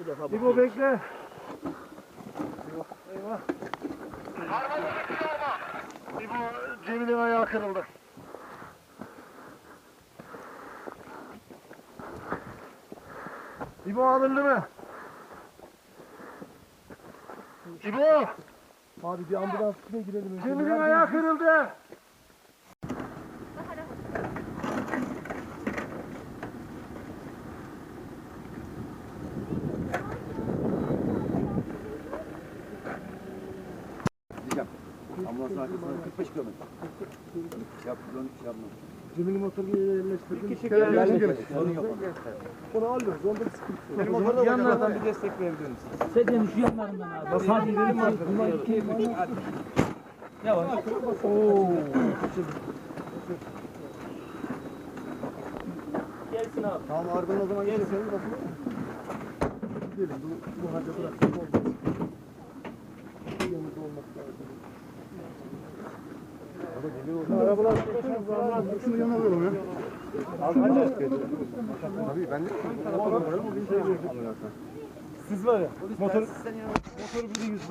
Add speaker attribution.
Speaker 1: Bu defa
Speaker 2: İbo bekle. Eyvah. İbo Cemil'in ayağı kırıldı. İbo alındı mı? İbo!
Speaker 3: Abi bir ambulans içine girelim.
Speaker 2: Cemil'in ayağı kırıldı.
Speaker 1: Gideceğim. Ambulans arkasına 45 kilometre. Yap, dön, yapma.
Speaker 3: Cemil'in motorunu yerleştirdim.
Speaker 2: Bir kişi
Speaker 3: Gel,
Speaker 2: geldi.
Speaker 3: gel, gel.
Speaker 1: Sorun yok.
Speaker 3: Onu alıyoruz. Onda bir sıkıntı yok.
Speaker 2: Benim motorda
Speaker 4: Yanlardan bir destek verebilir misin? Sedyenin şu yanlarından abi. Bak hadi bir. Hadi. Yavaş. Oo. Gelsin abi.
Speaker 3: Tamam aradan o zaman gelin. Bakın. Gidelim. Bu, bu halde bıraktık.
Speaker 2: Arabalar
Speaker 3: Şunu yana alalım ya. Abi ben de
Speaker 2: Siz var ya motor, motor biri yüz